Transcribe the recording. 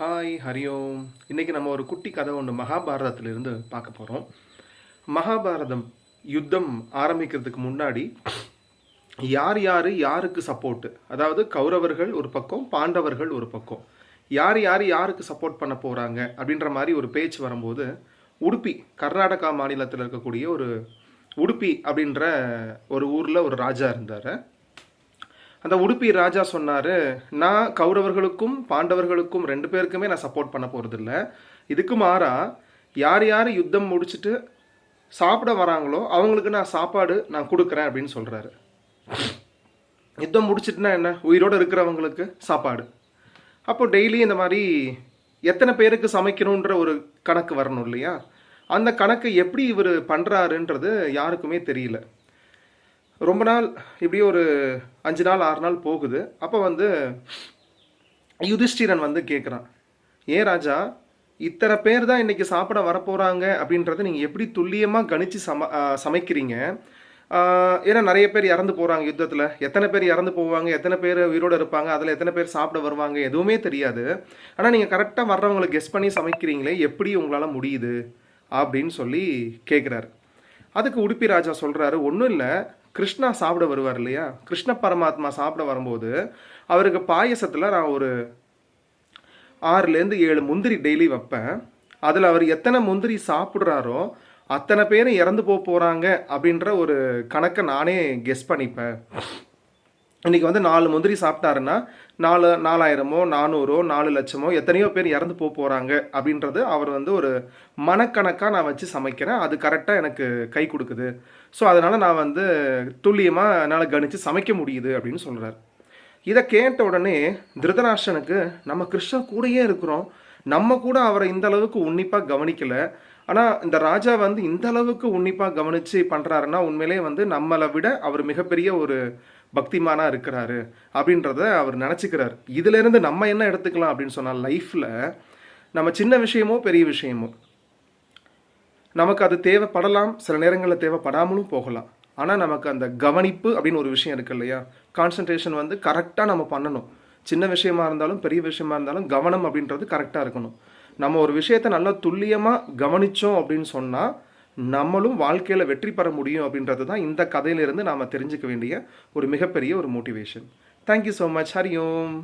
Hi Hariom இன்னைக்கு நம்ம ஒரு குட்டி கதை ஒன்று மகாபாரதத்திலிருந்து பார்க்க போகிறோம் மகாபாரதம் யுத்தம் ஆரம்பிக்கிறதுக்கு முன்னாடி யார் யார் யாருக்கு சப்போர்ட்டு அதாவது கௌரவர்கள் ஒரு பக்கம் பாண்டவர்கள் ஒரு பக்கம். யார் யார் யாருக்கு சப்போர்ட் பண்ண போகிறாங்க அப்படின்ற மாதிரி ஒரு பேச்சு வரும்போது உடுப்பி கர்நாடகா மாநிலத்தில் இருக்கக்கூடிய ஒரு உடுப்பி அப்படின்ற ஒரு ஊரில் ஒரு ராஜா இருந்தார். அந்த உடுப்பி ராஜா சொன்னார் நான் கௌரவர்களுக்கும் பாண்டவர்களுக்கும் ரெண்டு பேருக்குமே நான் சப்போர்ட் பண்ண போகிறதில்ல இதுக்கு மாறா யார் யார் யுத்தம் முடிச்சுட்டு சாப்பிட வராங்களோ அவங்களுக்கு நான் சாப்பாடு நான் கொடுக்குறேன் அப்படின்னு சொல்கிறாரு யுத்தம் முடிச்சிட்டுனா என்ன? உயிரோடு இருக்கிறவங்களுக்கு சாப்பாடு. அப்போ டெய்லி இந்த மாதிரி எத்தனை பேருக்கு சமைக்கணுன்ற ஒரு கணக்கு வரணும் இல்லையா? அந்த கணக்கு எப்படி இவர் பண்ணுறாருன்றது யாருக்குமே தெரியல. ரொம்ப நாள் இப்படியே ஒரு அஞ்சு நாள் ஆறு நாள் போகுது. அப்போ வந்து யுதிஷ்டிரன் வந்து கேட்குறான் ஏன் ராஜா இத்தனை பேர் தான் இன்றைக்கி சாப்பிட வரப்போகிறாங்க அப்படின்றத நீங்கள் எப்படி துல்லியமாக கணித்து சம சமைக்கிறீங்க? ஏன்னா நிறைய பேர் இறந்து போகிறாங்க யுத்தத்தில். எத்தனை பேர் இறந்து போவாங்க? எத்தனை பேர் உயிரோடு இருப்பாங்க? அதில் எத்தனை பேர் சாப்பிட வருவாங்க? எதுவுமே தெரியாது. ஆனால் நீங்கள் கரெக்டாக வர்றவங்களை கெஸ் பண்ணி சமைக்கிறீங்களே எப்படி உங்களால் முடியுது? அப்படின்னு சொல்லி கேட்குறாரு அதுக்கு உடுப்பி ராஜா சொல்கிறாரு ஒன்றும் இல்லை. கிருஷ்ணா சாப்பிட வருவார் இல்லையா? கிருஷ்ண பரமாத்மா சாப்பிட வரும்போது அவருக்கு பாயசத்தில் நான் ஒரு ஆறுலேருந்து ஏழு முந்திரி டெய்லி வைப்பேன். அதில் அவர் எத்தனை முந்திரி சாப்பிட்றாரோ அத்தனை பேரும் இறந்து போக போகிறாங்க அப்படின்ற ஒரு கணக்கை நானே கெஸ் பண்ணிப்பேன். இன்றைக்கி வந்து நாலு முந்திரி சாப்பிட்டாருன்னா நாலு நாலாயிரமோ நானூறோ நாலு லட்சமோ எத்தனையோ பேர் இறந்து போக போகிறாங்க அப்படின்றது அவர் வந்து ஒரு மனக்கணக்காக நான் வச்சு சமைக்கிறேன். அது கரெக்டாக எனக்கு கை கொடுக்குது. ஸோ அதனால் நான் வந்து துல்லியமாக என்னால் கணித்து சமைக்க முடியுது அப்படின்னு சொல்கிறார் இதை கேட்ட உடனே திருதராஷ்டனுக்கு நம்ம கிருஷ்ணன் கூடயே இருக்கிறோம். நம்ம கூட அவரை இந்த அளவுக்கு உன்னிப்பாக கவனிக்கலை. ஆனால் இந்த ராஜா வந்து இந்த அளவுக்கு உன்னிப்பாக கவனித்து பண்ணுறாருன்னா உண்மையிலே வந்து நம்மளை விட அவர் மிகப்பெரிய ஒரு பக்திமானாக இருக்கிறாரு அப்படின்றத அவர் நினச்சிக்கிறார். இதிலிருந்து நம்ம என்ன எடுத்துக்கலாம் அப்படின்னு சொன்னால் லைஃப்பில் நம்ம சின்ன விஷயமோ பெரிய விஷயமோ நமக்கு அது தேவைப்படலாம். சில நேரங்களில் தேவைப்படாமலும் போகலாம். ஆனால் நமக்கு அந்த கவனிப்பு அப்படின்னு ஒரு விஷயம் இருக்கு இல்லையா? கான்சன்ட்ரேஷன் வந்து கரெக்டாக நம்ம பண்ணணும். சின்ன விஷயமா இருந்தாலும் பெரிய விஷயமா இருந்தாலும் கவனம் அப்படின்றது கரெக்டாக இருக்கணும். நம்ம ஒரு விஷயத்தை நல்லா துல்லியமாக கவனித்தோம் அப்படின்னு சொன்னால் நம்மளும் வாழ்க்கையில் வெற்றி பெற முடியும் அப்படின்றது தான் இந்த கதையிலிருந்து நாம் தெரிஞ்சுக்க வேண்டிய ஒரு மிகப்பெரிய ஒரு motivation thank you so much Hari Om